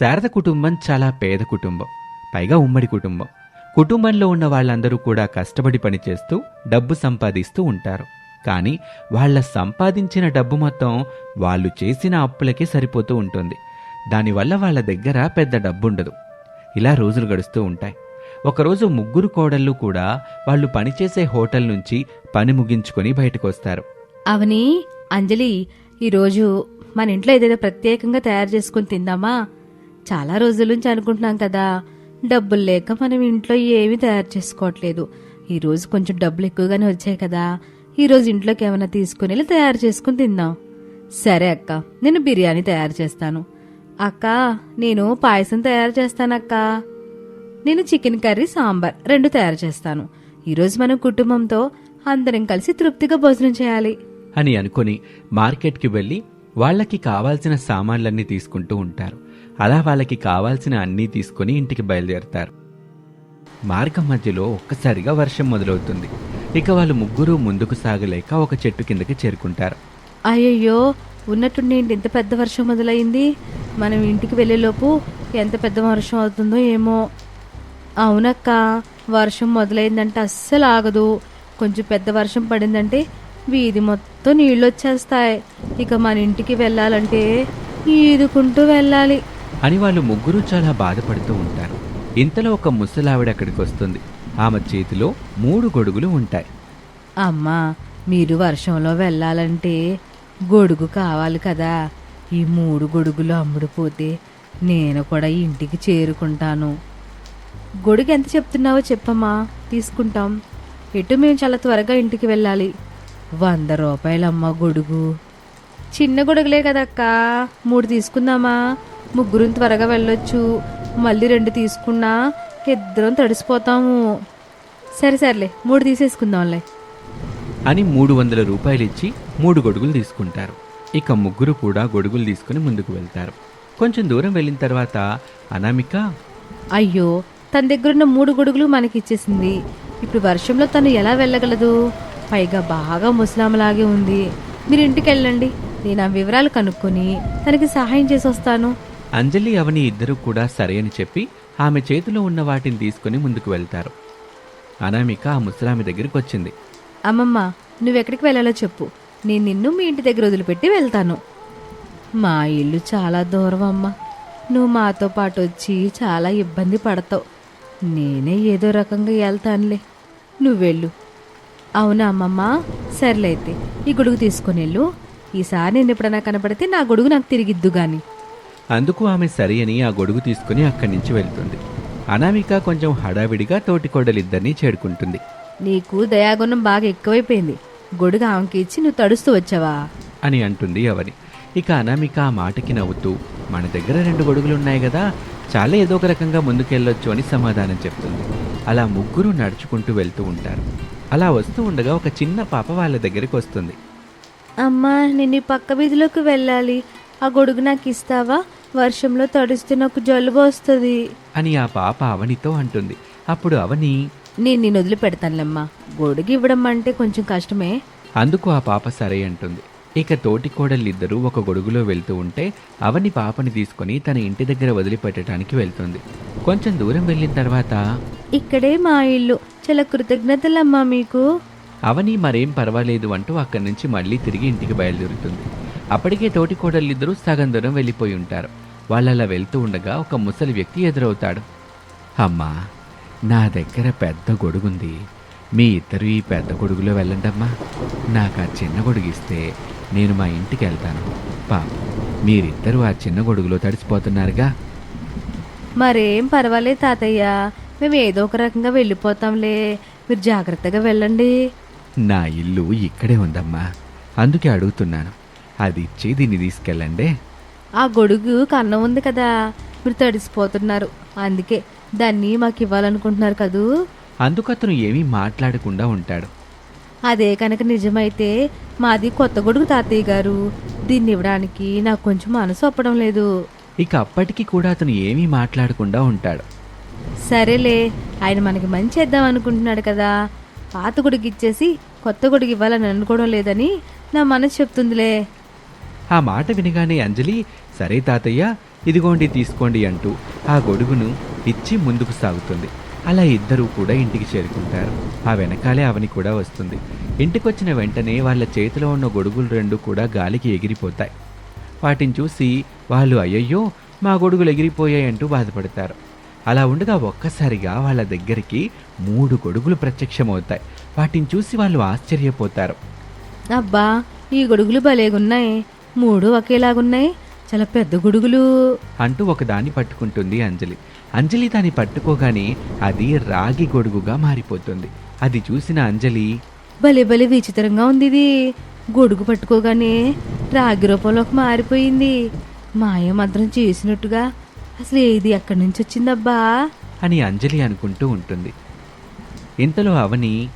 శారద కుటుంబం చాలా పేద కుటుంబం పైగా ఉమ్మడి కుటుంబం. కుటుంబంలో ఉన్న వాళ్ళందరూ కూడా కష్టపడి పనిచేస్తూ డబ్బు సంపాదిస్తూ ఉంటారు. కానీ వాళ్ళ సంపాదించిన డబ్బు మొత్తం వాళ్ళు చేసిన అప్పులకే సరిపోతూ ఉంటుంది. దానివల్ల వాళ్ళ దగ్గర పెద్ద డబ్బుండదు. ఇలా రోజులు గడుస్తూ ఉంటాయి. ఒకరోజు ముగ్గురు కోడళ్ళు కూడా వాళ్ళు పనిచేసే హోటల్ నుంచి పని ముగించుకొని బయటకు వస్తారు అవని అంజలి ఈరోజు మన ఇంట్లో ఏదైనా ప్రత్యేకంగా తయారు చేసుకుని తిందామా? చాలా రోజుల నుంచి అనుకుంటున్నాం కదా. డబ్బులు లేక మనం ఇంట్లో ఏమీ తయారు చేసుకోవట్లేదు. ఈరోజు కొంచెం డబ్బులు ఎక్కువగానే వచ్చాయి కదా. ఈరోజు ఇంట్లోకి ఏమైనా తీసుకుని వెళ్ళి తయారు చేసుకుని తిందాం. సరే అక్క నేను బిర్యానీ తయారు చేస్తాను. అక్క నేను పాయసం తయారు చేస్తానక్క నేను చికెన్ కర్రీ సాంబార్ రెండు తయారు చేస్తాను. ఈరోజు మనం కుటుంబంతో అందరం కలిసి తృప్తిగా భోజనం చేయాలి. అని అనుకుని మార్కెట్కి వెళ్ళి వాళ్ళకి కావాల్సిన సామాన్లన్నీ తీసుకుంటూ ఉంటారు. అలా వాళ్ళకి కావాల్సిన అన్నీ తీసుకుని ఇంటికి బయలుదేరతారు. మార్గం మధ్యలో ఒక్కసారిగా వర్షం మొదలవుతుంది. ఇక వాళ్ళు ముగ్గురు ముందుకు సాగలేక ఒక చెట్టు కిందకి చేరుకుంటారు. అయ్యయ్యో ఉన్నట్టుండి ఇంత ఎంత పెద్ద వర్షం మొదలైంది? మనం ఇంటికి వెళ్ళేలోపు ఎంత పెద్ద వర్షం అవుతుందో ఏమో. అవునక్క వర్షం మొదలైందంటే అస్సలు ఆగదు. కొంచెం పెద్ద వర్షం పడిందంటే వీధి మొత్తం నీళ్ళు వచ్చేస్తాయి ఇక మన ఇంటికి వెళ్ళాలంటే ఈదుకుంటూ వెళ్ళాలి. అని వాళ్ళు ముగ్గురు చాలా బాధపడుతూ ఉంటారు. ఇంతలో ఒక ముసలావిడ అక్కడికి వస్తుంది. ఆమె చేతిలో మూడు గొడుగులు ఉంటాయి. అమ్మా మీరు వర్షంలో వెళ్ళాలంటే గొడుగు కావాలి కదా. ఈ మూడు గొడుగులు అమ్ముడుపోతే నేను కూడా ఇంటికి చేరుకుంటాను. గొడుగు ఎంత చెప్తున్నావో చెప్పమ్మా తీసుకుంటాం. ఎటు మేము చాలా త్వరగా ఇంటికి వెళ్ళాలి. వంద రూపాయలమ్మా గొడుగు. చిన్న గొడుగులే కదక్కా మూడు తీసుకుందామా? ముగ్గురు త్వరగా వెళ్ళొచ్చు. మళ్ళీ రెండు తీసుకున్నా ఇద్దరం తడిసిపోతాము. సరే సర్లే మూడు తీసేసుకుందాంలే. అని మూడు వందల రూపాయలు ఇచ్చి మూడు గొడుగులు తీసుకుంటారు. ఇక ముగ్గురు కూడా గొడుగులు తీసుకుని ముందుకు వెళ్తారు. కొంచెం దూరం వెళ్ళిన తర్వాత అనామిక అయ్యో తన దగ్గరున్న మూడు గొడుగులు మనకి ఇచ్చేసింది ఇప్పుడు వర్షంలో తను ఎలా వెళ్ళగలదు? పైగా బాగా ముసలామలాగే ఉంది. మీరు ఇంటికి వెళ్ళండి నేను ఆ వివరాలు కనుక్కొని తనకి సహాయం చేసి వస్తాను అంజలి అవని ఇద్దరూ కూడా సరే అని చెప్పి ఆమె చేతిలో ఉన్న వాటిని తీసుకుని ముందుకు వెళ్తారు. అనామిక ఆ ముసలామి దగ్గరికి వచ్చింది. అమ్మమ్మ నువ్వెక్కడికి వెళ్ళాలో చెప్పు. నేను నిన్ను మీ ఇంటి దగ్గర వదిలిపెట్టి వెళ్తాను. మా ఇల్లు చాలా దూరం అమ్మా. నువ్వు మాతో పాటు వచ్చి చాలా ఇబ్బంది పడతావు. నేనే ఏదో రకంగా వెళ్తానులే నువ్వెళ్ళు అవునా అమ్మమ్మ? సర్లైతే ఈ గొడుగు తీసుకొని వెళ్ళు ఈసారి నేను ఎప్పుడైనా కనపడితే నా గొడుగు నాకు తిరిగిద్దు కానీ అందుకు ఆమె సరి అని ఆ గొడుగు తీసుకుని అక్కడి నుంచి వెళ్తుంది. అనామిక కొంచెం హడావిడిగా తోటికోడలిద్దరినీ చేరుకుంటుంది. నీకు దయాగుణం బాగా ఎక్కువైపోయింది. గొడుగు ఆమెకి ఇచ్చి నువ్వు తడుస్తూ వచ్చావా? అని అంటుంది అవని. ఇక అనామిక ఆ మాటకి నవ్వుతూ మన దగ్గర రెండు గొడుగులున్నాయి కదా చాలా ఏదో ఒక రకంగా ముందుకెళ్ళొచ్చు అని సమాధానం చెప్తుంది. అలా ముగ్గురు నడుచుకుంటూ వెళ్తూ ఉంటారు. అలా వస్తూ ఉండగా ఒక చిన్న పాప వాళ్ళ దగ్గరికి వస్తుంది. అమ్మా నేను పక్క వీధిలోకి వెళ్ళాలి. ఆ గొడుగు నాకు ఇస్తావా? వర్షంలో తడిస్తే నాకు జలుబు వస్తుంది. అని ఆ పాప అవనితో అంటుంది. అప్పుడు అవని నేను నేను వదిలిపెడతానులేమ్మా. గొడుగు ఇవ్వడం అంటే కొంచెం కష్టమే. అందుకు ఆ పాప సరే అంటుంది. ఇక తోటి కోడలిద్దరూ ఒక గొడుగులో వెళ్తూ ఉంటే అవని పాపని తీసుకొని తన ఇంటి దగ్గర వదిలిపెట్టడానికి వెళ్తుంది. కొంచెం దూరం వెళ్ళిన తర్వాత ఇక్కడే మా ఇల్లు. చాలా కృతజ్ఞతలమ్మా మీకు. అవని మరేం పర్వాలేదు అంటూ అక్కడి నుంచి మళ్ళీ తిరిగి ఇంటికి బయలుదేరుతుంది. అప్పటికే తోటి కోడలిద్దరూ సగం దూరం వెళ్ళిపోయి ఉంటారు. వాళ్ళలా వెళ్తూ ఉండగా ఒక ముసలి వ్యక్తి ఎదురవుతాడు. అమ్మా నా దగ్గర పెద్ద గొడుగుంది. మీ ఇద్దరు ఈ పెద్ద గొడుగులో వెళ్ళండమ్మా. నాకు ఆ చిన్న గొడుగు ఇస్తే నేను మా ఇంటికి వెళ్తాను. పాప మీరిద్దరూ ఆ చిన్న గొడుగులో తడిసిపోతున్నారుగా. మరేం పర్వాలేదు తాతయ్య. మేము ఏదో ఒక రకంగా వెళ్ళిపోతాంలే. మీరు జాగ్రత్తగా వెళ్ళండి. నా ఇల్లు ఇక్కడే ఉందమ్మా. అందుకే అడుగుతున్నాను. అది ఇచ్చి దీన్ని తీసుకెళ్ళండి. ఆ గొడుగు కన్నం ఉంది కదా మీరు తడిసిపోతున్నారు. అందుకే దాన్ని మాకు ఇవ్వాలనుకుంటున్నారు కదూ? అందుకు అతను ఏమీ మాట్లాడకుండా ఉంటాడు. అదే కనుక నిజమైతే మాది కొత్త గొడుగు తాతయ్య గారు. దీన్ని ఇవ్వడానికి నాకు కొంచెం మనసు ఒప్పడం లేదు. ఇక అప్పటికి కూడా అతను ఏమీ మాట్లాడకుండా ఉంటాడు. సరేలే ఆయన మనకి మంచి చేద్దాం అనుకుంటున్నాడు కదా. పాత గొడుగు ఇచ్చేసి కొత్త గొడుగు ఇవ్వాలని అనుకోవడం లేదని నా మనసు చెప్తుందిలే. ఆ మాట వినగానే అంజలి సరే తాతయ్య ఇదిగోండి తీసుకోండి అంటూ ఆ గొడుగును ఇచ్చి ముందుకు సాగుతుంది. అలా ఇద్దరూ కూడా ఇంటికి చేరుకుంటారు. ఆ వెనకాలే అవని కూడా వస్తుంది. ఇంటికొచ్చిన వెంటనే వాళ్ళ చేతిలో ఉన్న గొడుగులు రెండు కూడా గాలికి ఎగిరిపోతాయి. వాటిని చూసి వాళ్ళు అయ్యయ్యో మా గొడుగులు ఎగిరిపోయాయంటూ బాధపడతారు. అలా ఉండగా ఒక్కసారిగా వాళ్ళ దగ్గరికి మూడు గొడుగులు ప్రత్యక్షమవుతాయి. వాటిని చూసి వాళ్ళు ఆశ్చర్యపోతారు. అబ్బా ఈ గొడుగులు భలేగున్నాయి. మూడు ఒకేలాగున్నాయి. చాలా పెద్ద గొడుగులు. అంటూ ఒకదాన్ని పట్టుకుంటుంది అంజలి. అంజలి దాన్ని పట్టుకోగానే అది రాగి గొడుగుగా మారిపోతుంది. అది చూసిన అంజలి భలే భలే విచిత్రంగా ఉంది ఇది. గొడుగు పట్టుకోగానే రాగి రూపంలోకి మారిపోయింది. మాయ మంత్రం చేసినట్టుగా. అసలు ఇది ఎక్కడి నుంచి వచ్చిందబ్బా? అని అంజలి అనుకుంటూ ఉంటుంది. ఇంతలో అవని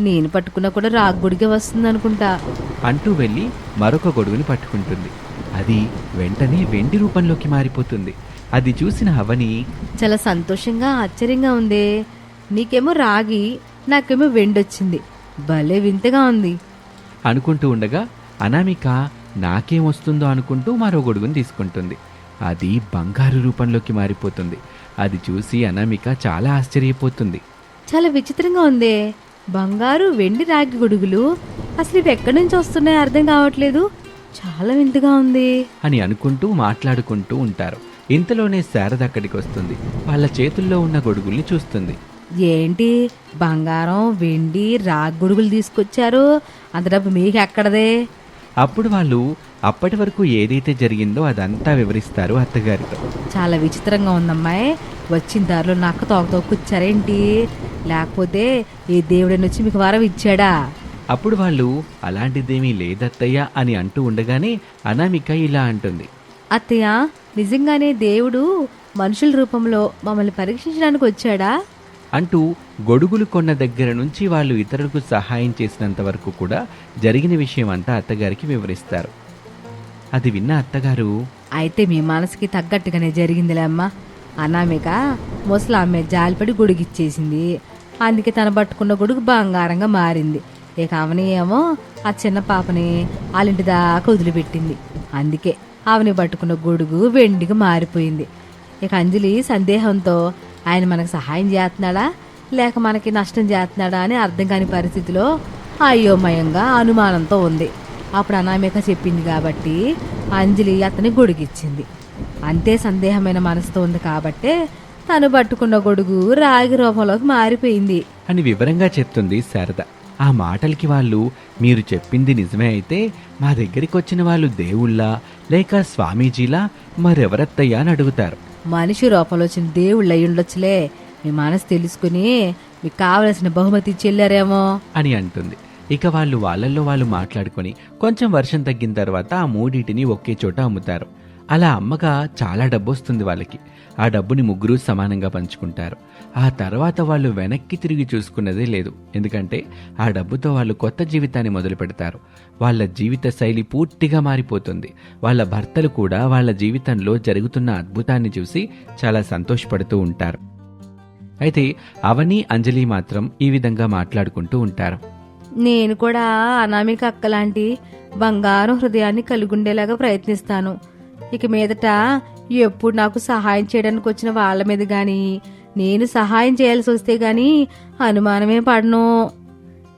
నేను పట్టుకున్నా కూడా రాగి గొడుగే వస్తుంది అనుకుంటా. అంటూ వెళ్ళి మరొక గొడుగుని పట్టుకుంటుంది. అది వెంటనే వెండి రూపంలోకి మారిపోతుంది. అది చూసిన అవని చాలా సంతోషంగా ఆశ్చర్యంగా ఉంది. నీకేమో రాగి నాకేమో వెండొచ్చింది. భలే వింతగా ఉంది. అనుకుంటూ ఉండగా అనామిక నాకేమొస్తుందో అనుకుంటూ మరో గొడుగుని తీసుకుంటుంది. అది బంగారు రూపంలోకి మారిపోతుంది. అది చూసి అనామిక చాలా ఆశ్చర్యపోతుంది. చాలా విచిత్రంగా ఉంది. బంగారు వెండి రాగి గొడుగులు. అసలు ఇవి ఎక్కడి నుంచి వస్తున్నాయో అర్థం కావట్లేదు. చాలా వింతగా ఉంది. అని అనుకుంటూ మాట్లాడుకుంటూ ఉంటారు. ఇంతలోనే శారద అక్కడికి వస్తుంది. వాళ్ళ చేతుల్లో ఉన్న గొడుగుల్ని చూస్తుంది. ఏంటి? బంగారం వెండి రాగి గొడుగులు తీసుకొచ్చారు. అంత డబ్బు మీకు ఎక్కడదే? అప్పుడు వాళ్ళు అప్పటి వరకు ఏదైతే జరిగిందో అదంతా వివరిస్తారు అత్తగారితో. చాలా విచిత్రంగా ఉందమ్మాయి. వచ్చిన దారిలో నక్క తోక తోకొచ్చారేంటి లేకపోతే ఈ దేవుడిని వచ్చి మీకు వరం ఇచ్చాడా? అప్పుడు వాళ్ళు అలాంటిదేమీ లేదత్తయ్య అని అంటూ ఉండగానే అనామిక ఇలా అంటుంది. అత్తయ్య నిజంగానే దేవుడు మనుషుల రూపంలో మమ్మల్ని పరీక్షించడానికి వచ్చాడా? అంటూ గొడుగులు కొన్న దగ్గర నుంచి వాళ్ళు ఇతరులకు సహాయం చేసినంత వరకు కూడా జరిగిన విషయం అంతా అత్తగారికి వివరిస్తారు. అది విన్న అత్తగారు అయితే మీ మనసుకి తగ్గట్టుగానే జరిగిందిలే అమ్మ. అనామిక ముసలామె జాలిపడి గొడుగిచ్చేసింది అందుకే తన పట్టుకున్న గొడుగు బంగారంగా మారింది. ఇక అవని ఏమో ఆ చిన్న పాపని వాళ్ళింటి దాకా వదిలిపెట్టింది. అందుకే ఆమెని పట్టుకున్న గొడుగు వెండిగా మారిపోయింది. ఇక అంజలి సందేహంతో ఆయన మనకు సహాయం చేస్తున్నాడా? లేక మనకి నష్టం చేస్తున్నాడా అని అర్థం కాని పరిస్థితిలో అయోమయంగా అనుమానంతో ఉంది. అప్పుడు అనామిక చెప్పింది కాబట్టి అంజలి అతని గొడుగిచ్చింది అంతే సందేహమైన మనసుతో ఉంది కాబట్టే తను పట్టుకున్న గొడుగు రాగి రూపంలోకి మారిపోయింది. అని వివరంగా చెప్తుంది శారద. ఆ మాటలకి వాళ్ళు మీరు చెప్పింది నిజమే అయితే మా దగ్గరికి వచ్చిన వాళ్ళు దేవుళ్ళా లేక స్వామీజీలా మరెవరత్తయ్యా అని అడుగుతారు. మనిషి రూపంలో వచ్చిన దేవుళ్ళు ఉండొచ్చులే. మీ మనసు తెలుసుకుని మీకు కావలసిన బహుమతి చెల్లారేమో అని అంటుంది. ఇక వాళ్ళు వాళ్ళల్లో వాళ్ళు మాట్లాడుకొని కొంచెం వర్షం తగ్గిన తర్వాత ఆ మూడింటిని ఒకే చోట అమ్ముతారు. అలా అమ్మగా చాలా డబ్బు వస్తుంది వాళ్ళకి. ఆ డబ్బుని ముగ్గురు సమానంగా పంచుకుంటారు. ఆ తర్వాత వాళ్ళు వెనక్కి తిరిగి చూసుకున్నదే లేదు. ఎందుకంటే ఆ డబ్బుతో వాళ్ళు కొత్త జీవితాన్ని మొదలు పెడతారు. వాళ్ళ జీవిత శైలి పూర్తిగా మారిపోతుంది. వాళ్ళ భర్తలు కూడా వాళ్ళ జీవితంలో జరుగుతున్న అద్భుతాన్ని చూసి చాలా సంతోషపడుతూ ఉంటారు. అయితే అవని అంజలి మాత్రం ఈ విధంగా మాట్లాడుకుంటూ ఉంటారు. నేను కూడా అనామిక అక్కలాంటి బంగారం హృదయాన్ని కలిగుండేలాగా ప్రయత్నిస్తాను. ఇక మీదట ఎప్పుడు నాకు సహాయం చేయడానికి వచ్చిన వాళ్ళ మీద గాని నేను సహాయం చేయాల్సి వస్తే గాని అనుమానమే పడను.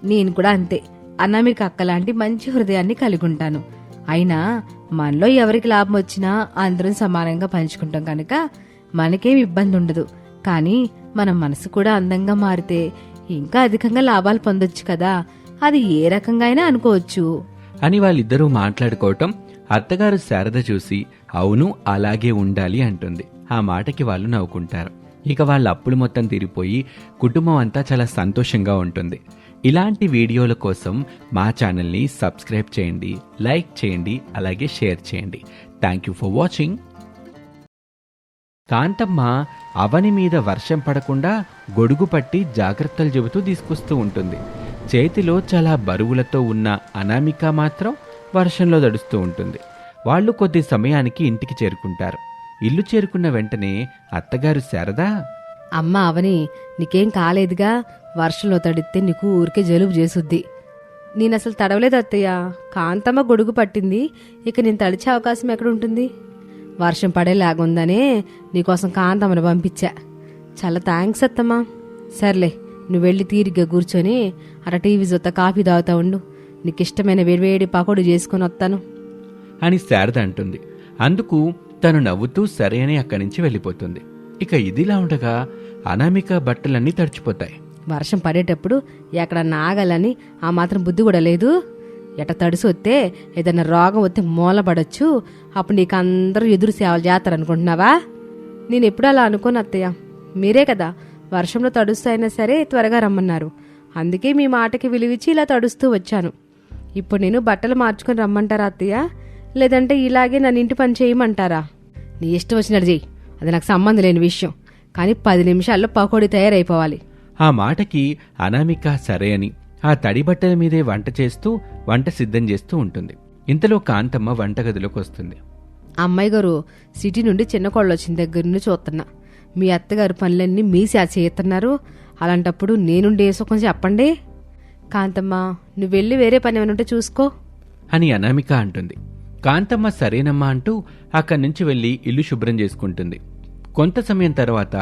నేను కూడా అంతే. అన్న మీకు అక్కలాంటి మంచి హృదయాన్ని కలిగి ఉంటాను అయినా మనలో ఎవరికి లాభం వచ్చినా అందరం సమానంగా పంచుకుంటాం కనుక మనకేం ఇబ్బంది ఉండదు. కానీ మన మనసు కూడా అందంగా మారితే ఇంకా అధికంగా లాభాలు పొందొచ్చు కదా. అది ఏ రకంగా అయినా అనుకోవచ్చు. అని వాళ్ళిద్దరూ మాట్లాడుకోవటం అత్తగారు శారద చూసి అవును అలాగే ఉండాలి అంటుంది. ఆ మాటకి వాళ్ళు నవ్వుకుంటారు. ఇక వాళ్ళ అప్పులు మొత్తం తీరిపోయి కుటుంబం అంతా చాలా సంతోషంగా ఉంటుంది. ఇలాంటి వీడియోల కోసం మా ఛానల్ని సబ్స్క్రైబ్ చేయండి లైక్ చేయండి అలాగే షేర్ చేయండి. Thank you for watching Kanthamma అవని మీద వర్షం పడకుండా గొడుగు పట్టి జాగ్రత్తలు చెబుతూ తీసుకొస్తూ ఉంటుంది. చేతిలో చాలా బరువులతో ఉన్న అనామిక మాత్రం వర్షంలో దడుస్తూ ఉంటుంది. వాళ్ళు కొద్ది సమయానికి ఇంటికి చేరుకుంటారు. ఇల్లు చేరుకున్న వెంటనే అత్తగారు శారదా? అమ్మ అవని నీకేం కాలేదుగా? వర్షంలో తడిస్తే నీకు ఊరికే జలుబు చేసుద్ది నేను అసలు తడవలేదు అత్తయ్య. కాంతమ్మ గొడుగు పట్టింది. ఇక నేను తడిచే అవకాశం ఎక్కడ ఉంటుంది వర్షం పడేలాగుందనే నీకోసం కాంతమ్మని పంపించా. చాలా థ్యాంక్స్ అత్తమ్మా. సర్లే నువ్వు వెళ్ళి తీరిగ్గా కూర్చొని అట టీవీ జొత్త కాఫీ తాగుతా ఉండు. నీకు ఇష్టమైన వేడివేడి పకోడీ చేసుకొని వస్తాను. అని శారద అంటుంది. అందుకు తను నవ్వుతూ సరే అని అక్కడి నుంచి వెళ్ళిపోతుంది. ఇక ఇదిలా ఉండగా అనామిక బట్టలన్నీ తడిచిపోతాయి. వర్షం పడేటప్పుడు ఎక్కడ నాగాలని ఆ మాత్రం బుద్ధి కూడా లేదు. ఎట తడిసి వస్తే ఏదైనా రోగం వస్తే మూలపడచ్చు. అప్పుడు నీకు అందరూ ఎదురు సేవలు చేస్తారనుకుంటున్నావా నేను ఎప్పుడు అలా అనుకోను అత్తయ్య. మీరే కదా వర్షంలో తడుస్తూ అయినా సరే త్వరగా రమ్మన్నారు. అందుకే మీ మాటకి విలువిచ్చి ఇలా తడుస్తూ వచ్చాను. ఇప్పుడు నేను బట్టలు మార్చుకొని రమ్మంటారా అత్తయ్య? లేదంటే ఇలాగే నన్ను ఇంటి పని చేయమంటారా? నీ ఇష్టం వచ్చినట్టు చెయ్యి. అది నాకు సంబంధం లేని విషయం. కానీ పది నిమిషాల్లో పకోడీ తయారైపోవాలి. ఆ మాటకి అనామిక సరే అని ఆ తడి బట్టల మీదే వంట చేస్తూ వంట సిద్ధం చేస్తూ ఉంటుంది. ఇంతలో కాంతమ్మ వంటగదిలోకి వస్తుంది. అమ్మాయి గారు సిటీ నుండి చిన్న కోళ్ళు వచ్చిన దగ్గర నుండి చూస్తున్నా. మీ అత్తగారు పనులన్నీ మీ చేస్తున్నారు. అలాంటప్పుడు నేనుండి ఏ సుఖం చెప్పండి? కాంతమ్మ నువ్వు వెళ్ళి వేరే పని ఏమైనా ఉంటే చూసుకో. అని అనామిక అంటుంది. కాంతమ్మ సరేనమ్మా అంటూ అక్కడి నుంచి వెళ్ళి ఇల్లు శుభ్రం చేసుకుంటుంది. కొంత సమయం తర్వాత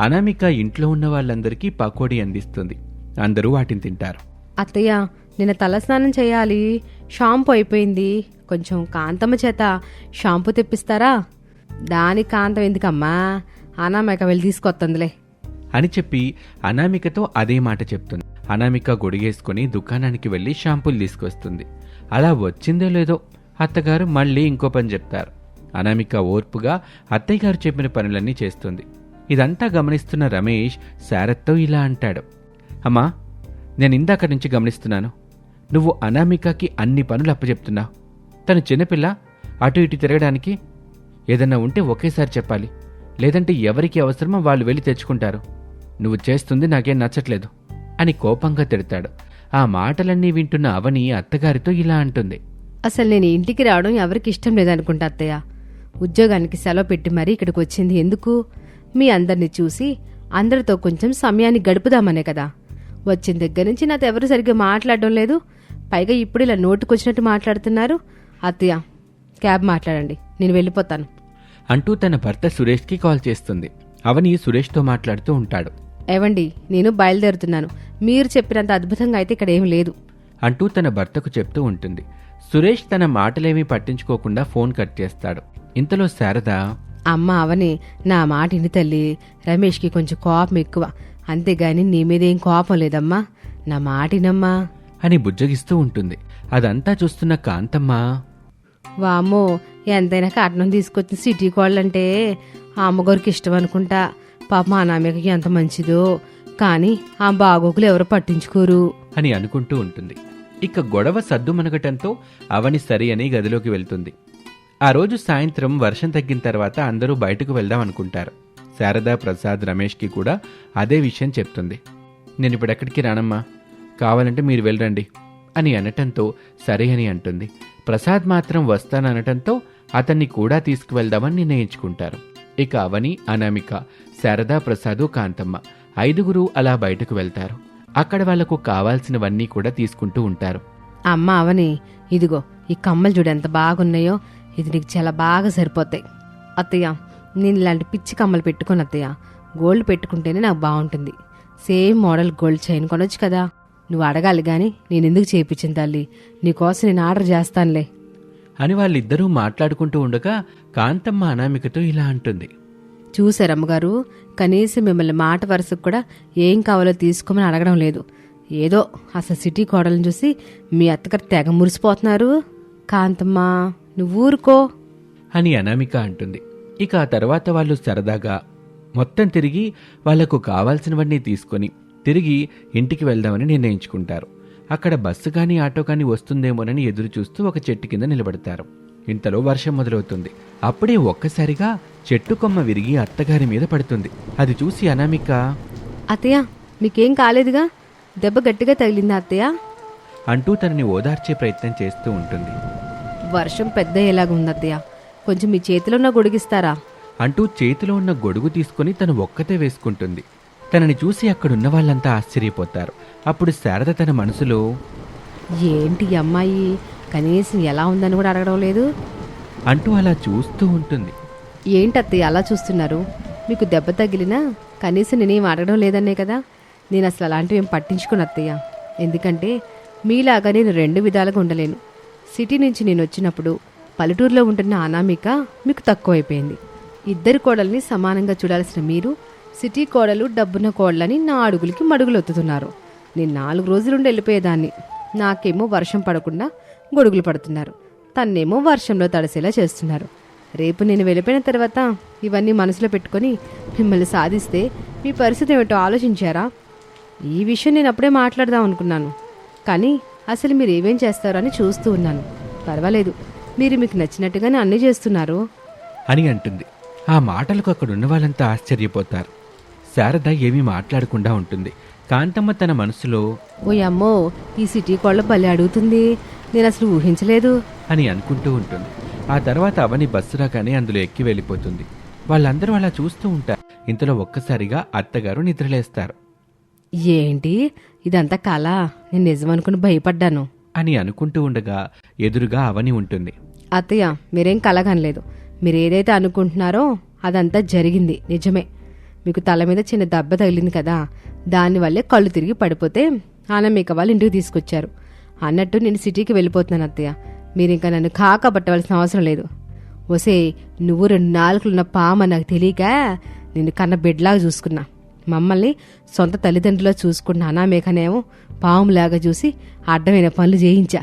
అనామిక ఇంట్లో ఉన్న వాళ్ళందరికీ పకోడీ అందిస్తుంది. అందరూ వాటిని తింటారు. అత్తయ్య నిన్న తలస్నానం చేయాలి. షాంపూ అయిపోయింది. కొంచెం కాంతమ్మ చేత షాంపూ తెప్పిస్తారా? దానికి కాంతం ఎందుకమ్మా? అనామక వెళ్ళి తీసుకొస్తుందిలే అని చెప్పి అనామికతో అదే మాట చెప్తుంది. అనామిక గొడిగేసుకుని దుకాణానికి వెళ్ళి షాంపూలు తీసుకొస్తుంది. అలా వచ్చిందో లేదో అత్తగారు మళ్ళీ ఇంకో పని చెప్తారు. అనామిక ఓర్పుగా అత్తయ్య గారు చెప్పిన పనులన్నీ చేస్తుంది. ఇదంతా గమనిస్తున్న రమేష్ శారత్తో ఇలా అంటాడు. అమ్మా నేను ఇందాక నుంచి గమనిస్తున్నాను. నువ్వు అనామికకి అన్ని పనులు అప్పచెప్తున్నావు. తను చిన్నపిల్ల అటు ఇటు తిరగడానికి ఏదన్నా ఉంటే ఒకేసారి చెప్పాలి. లేదంటే ఎవరికి అవసరమో వాళ్ళు వెళ్ళి తెచ్చుకుంటారు. నువ్వు చేస్తుంది నాకేం నచ్చట్లేదు. అని కోపంగా తిడతాడు. ఆ మాటలన్నీ వింటున్న అవని అత్తగారితో ఇలా అంటుంది. అసలు నేను ఇంటికి రావడం ఎవరికి ఇష్టం లేదనుకుంటా అత్తయ్య. ఉద్యోగానికి సెలవు పెట్టి మరీ ఇక్కడికి వచ్చింది ఎందుకు? మీ అందరిని చూసి అందరితో కొంచెం సమయాన్ని గడుపుదామనే కదా. వచ్చిన దగ్గర నుంచి నాతో ఎవరు సరిగ్గా మాట్లాడడం లేదు. పైగా ఇప్పుడు ఇలా నోటుకొచ్చినట్టు మాట్లాడుతున్నారు. అత్తయ్య క్యాబ్ మాట్లాడండి. నేను వెళ్ళిపోతాను. అంటూ తన భర్త సురేష్కి కాల్ చేస్తుంది. అవని సురేష్తో మాట్లాడుతూ ఉంటాడు. ఏవండి నేను బయలుదేరుతున్నాను. మీరు చెప్పినంత అద్భుతంగా అయితే ఇక్కడ ఏం లేదు. అంటూ తన భర్తకు చెప్తూ ఉంటుంది. సురేష్ తన మాటలేమీ పట్టించుకోకుండా ఫోన్ కట్ చేస్తాడు. ఇంతలో శారద అమ్మ అవని నా మాట ఇని తల్లి రమేష్కి కొంచెం కోపం ఎక్కువ. అంతేగాని నీ మీదేం కోపం లేదమ్మా. నా మాటినమ్మా అని బుజ్జగిస్తూ ఉంటుంది. అదంతా చూస్తున్న కాంతమ్మ వామ్మో ఎంతైనా కట్నం తీసుకొచ్చిన సిటీ కోళ్ళంటే ఆ అమ్మగారికి ఇష్టం అనుకుంటా. పాప మా నాన్నకి ఎంత మంచిదో. కానీ ఆ బాగోకులు ఎవరు పట్టించుకోరు. అని అనుకుంటూ ఉంటుంది. ఇక గొడవ సద్దుమనగటంతో అవని సరి అని గదిలోకి వెళ్తుంది. ఆ రోజు సాయంత్రం వర్షం తగ్గిన తర్వాత అందరూ బయటకు వెళ్దాం అనుకుంటారు. శారదా ప్రసాద్ రమేష్కి కూడా అదే విషయం చెప్తుంది. నేను ఇప్పుడు ఎక్కడికి రానమ్మా? కావాలంటే మీరు వెళ్ళండి అని అనటంతో సరే అని అంటుంది. ప్రసాద్ మాత్రం వస్తాననటంతో అతన్ని కూడా తీసుకువెళ్దామని నిర్ణయించుకుంటారు. ఇక అవని అనామిక శారదా ప్రసాదు కాంతమ్మ ఐదుగురు అలా బయటకు వెళ్తారు. అక్కడ వాళ్ళకు కావాల్సినవన్నీ కూడా తీసుకుంటూ ఉంటారు. అమ్మ అవని ఇదిగో ఈ కమ్మలు చూడు ఎంత బాగున్నాయో. ఇది నీకు చాలా బాగా సరిపోతాయి. అత్తయ్య నేను ఇలాంటి పిచ్చి కమ్మలు పెట్టుకుని అత్తయ్య. గోల్డ్ పెట్టుకుంటేనే నాకు బాగుంటుంది. సేమ్ మోడల్ గోల్డ్ చైన్ కొనొచ్చు కదా. నువ్వు అడగాలి కానీ నేను ఎందుకు చేయించింది తల్లి? నీకోసం నేను ఆర్డర్ చేస్తానులే. అని వాళ్ళిద్దరూ మాట్లాడుకుంటూ ఉండగా కాంతమ్మ అనామికతో ఇలా అంటుంది. చూసారమ్మగారు కనీసం మిమ్మల్ని మాట వరుసకు కూడా ఏం కావాలో తీసుకోమని అడగడం లేదు. ఏదో అసలు సిటీ కోడలను చూసి మీ అత్తగారు తెగ మురిసిపోతున్నారు. కాంతమ్మ నువ్వు ఊరుకో. అని అనామిక అంటుంది. ఇక ఆ తర్వాత వాళ్ళు సరదాగా మొత్తం తిరిగి వాళ్ళకు కావాల్సినవన్నీ తీసుకొని తిరిగి ఇంటికి వెళ్దామని నిర్ణయించుకుంటారు. అక్కడ బస్సు కానీ ఆటో కానీ వస్తుందేమోనని ఎదురు చూస్తూ ఒక చెట్టు కింద నిలబడతారు. ఇంతలో వర్షం మొదలవుతుంది. అప్పుడే ఒక్కసారిగా చెట్టు కొమ్మ విరిగి అత్తగారి మీద పడుతుంది. అది చూసి అనామిక అత్తయ్య మీకేం కాలేదుగా? దెబ్బ గట్టిగా తగిలిందా అత్తయ్య? అంటూ తనని ఓదార్చే ప్రయత్నం చేస్తూ ఉంటుంది. వర్షం పెద్ద ఎలాగ ఉంది అత్తయ్య. కొంచెం మీ చేతిలో ఉన్న గొడిగిస్తారా అంటూ చేతిలో ఉన్న గొడుగు తీసుకుని తను ఒక్కతే వేసుకుంటుంది. తనని చూసి అక్కడున్న వాళ్ళంతా ఆశ్చర్యపోతారు. అప్పుడు శారద తన మనసులో ఏంటి ఈ అమ్మాయి? కనీసం ఎలా ఉందని కూడా అడగడం లేదు? అంటూ అలా చూస్తూ ఉంటుంది. ఏంటత్తయ్య అలా చూస్తున్నారు? మీకు దెబ్బ తగిలినా కనీసం నేనేం అడగడం లేదనే కదా? నేను అసలు అలాంటివి ఏం పట్టించుకుని అత్తయ్య. ఎందుకంటే మీలాగా నేను రెండు విధాలుగా ఉండలేను. సిటీ నుంచి నేను వచ్చినప్పుడు పల్లెటూరులో ఉంటున్న అనామిక మీకు తక్కువైపోయింది. ఇద్దరు కోడల్ని సమానంగా చూడాల్సిన మీరు సిటీ కోడలు డబ్బున్న కోడలని నా అడుగులకి మడుగులు ఒత్తుతున్నారు నేను నాలుగు రోజులుండి వెళ్ళిపోయేదాన్ని. నాకేమో వర్షం పడకుండా గొడుగులు పడుతున్నారు. తన్నేమో వర్షంలో తడిసేలా చేస్తున్నారు. రేపు నేను వెళ్ళిపోయిన తర్వాత ఇవన్నీ మనసులో పెట్టుకొని మిమ్మల్ని సాధిస్తే మీ పరిస్థితి ఏమిటో ఆలోచించారా? ఈ విషయం నేను అప్పుడే మాట్లాడదాం అనుకున్నాను. కానీ అసలు మీరు ఏమేం చేస్తారో అని చూస్తూ ఉన్నాను. పర్వాలేదు. మీరు మీకు నచ్చినట్టుగానే అన్నీ చేస్తున్నారు. అని అంటుంది. ఆ మాటలకు అక్కడున్న వాళ్ళంతా ఆశ్చర్యపోతారు. శారద ఏమీ మాట్లాడకుండా ఉంటుంది. కాంతమ్మ తన మనసులో ఓ అమ్మో ఈ సిటీ కోళ్ళ బలి అడుగుతుంది. నేను అసలు ఊహించలేదు. అని అనుకుంటూ ఉంటుంది. ఆ తర్వాత అవని బస్సు రాగానే అందులో ఎక్కి వెళ్ళిపోతుంది. వాళ్ళందరూ అలా చూస్తూ ఉంటారు. ఇంతలో ఒక్కసారిగా అత్తగారు నిద్రలేస్తారు. ఏంటి? ఇదంతా కళ. నేను నిజమనుకుని భయపడ్డాను. అని అనుకుంటూ ఉండగా ఎదురుగా అవని ఉంటుంది. అత్తయ్య మీరేం కలగనలేదు. మీరు ఏదైతే అనుకుంటున్నారో అదంతా జరిగింది. నిజమే. మీకు తల మీద చిన్న దెబ్బ తగిలింది కదా దానివల్లే కళ్ళు తిరిగి పడిపోతే ఆనమిక వాళ్ళు ఇంటికి తీసుకొచ్చారు. అన్నట్టు నేను సిటీకి వెళ్ళిపోతున్నాను అత్తయ్య. మీరు ఇంకా నన్ను కాకబట్టవలసిన అవసరం లేదు. ఒసే నువ్వు రెండు నాలుగులున్న పామ నాకు తెలియక నిన్ను కన్న బిడ్డలాగా చూసుకున్నా. మమ్మల్ని సొంత తల్లిదండ్రులా చూసుకున్న అనామేకనేమో పాములాగా చూసి అడ్డమైన పనులు చేయించా.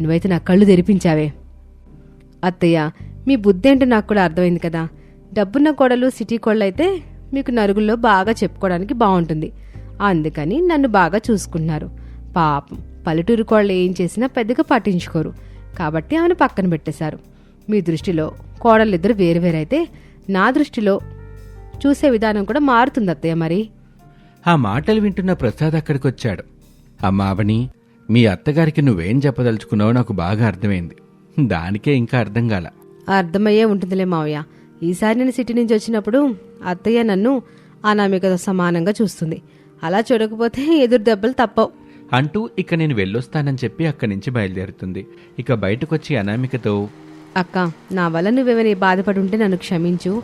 నువ్వైతే నా కళ్ళు తెరిపించావే. అత్తయ్య మీ బుద్ధి ఏంటో నాకు కూడా అర్థమైంది కదా. డబ్బున్న కోడలు సిటీ కోడలు అయితే మీకు నలుగుల్లో బాగా చెప్పుకోవడానికి బాగుంటుంది. అందుకని నన్ను బాగా చూసుకుంటున్నారు. పాపం పల్లెటూరు కోళ్ళు ఏం చేసినా పెద్దగా పట్టించుకోరు. కాబట్టి ఆమెను పక్కన పెట్టేశారు. మీ దృష్టిలో కోడలిద్దరు వేరువేరైతే నా దృష్టిలో చూసే విధానం కూడా మారుతుంది అత్తయ్య మరి. ఆ మాటలు వింటున్న ప్రసాద్ అక్కడికొచ్చాడు. అమ్మా అవని మీ అత్తగారికి నువ్వేం చెప్పదలుచుకున్నావో నాకు బాగా అర్థమైంది. దానికే ఇంకా అర్థం కాల. అర్థమయ్యే ఉంటుందిలే మావయ్య. ఈసారి నేను సిటీ నుంచి వచ్చినప్పుడు అత్తయ్య నన్ను అనామికతో సమానంగా చూస్తుంది. అలా చూడకపోతే ఎదురు దెబ్బలు తప్పవు. అంటూ ఇక నేను వెళ్ళొస్తానని చెప్పి అక్కడి నుంచి బయలుదేరుతుంది. ఇక బయటకొచ్చి అనామికతో అక్క నా వల్ల నువ్వేమైనా బాధపడి ఉంటే నన్ను క్షమించు.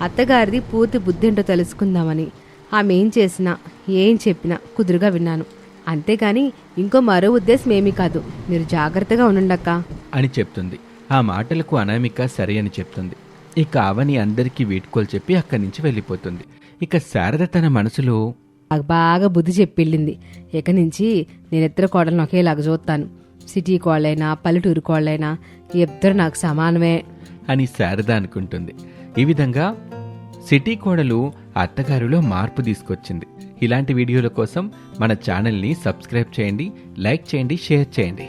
అత్తగారిది పూర్తి బుద్ధి ఏంటో తెలుసుకుందామని. ఆమె ఏం చేసినా ఏం చెప్పినా కుదురుగా విన్నాను. అంతేగాని ఇంకో మరో ఉద్దేశం ఏమీ కాదు. మీరు జాగ్రత్తగా ఉండండక్క. అని చెప్తుంది. ఆ మాటలకు అనామిక సరే అని చెప్తుంది. ఇక అవని అందరికీ వీడ్కోలు చెప్పి అక్కడి నుంచి వెళ్ళిపోతుంది. ఇక శారద తన మనసులో నాకు బాగా బుద్ధి చెప్పిళ్ళింది. ఇక నుంచి నేను ఇద్దరు కోడలను ఒకేలాగా చూస్తాను. సిటీ కోళ్ళైనా పల్లెటూరు కోళ్ళైనా ఇద్దరు నాకు సమానమే. అని శారద అనుకుంటుంది. ఈ విధంగా సిటీ కోడలు అత్తగారిలో మార్పు తీసుకొచ్చింది. ఇలాంటి వీడియోల కోసం మన ఛానల్ని సబ్స్క్రైబ్ చేయండి లైక్ చేయండి షేర్ చేయండి.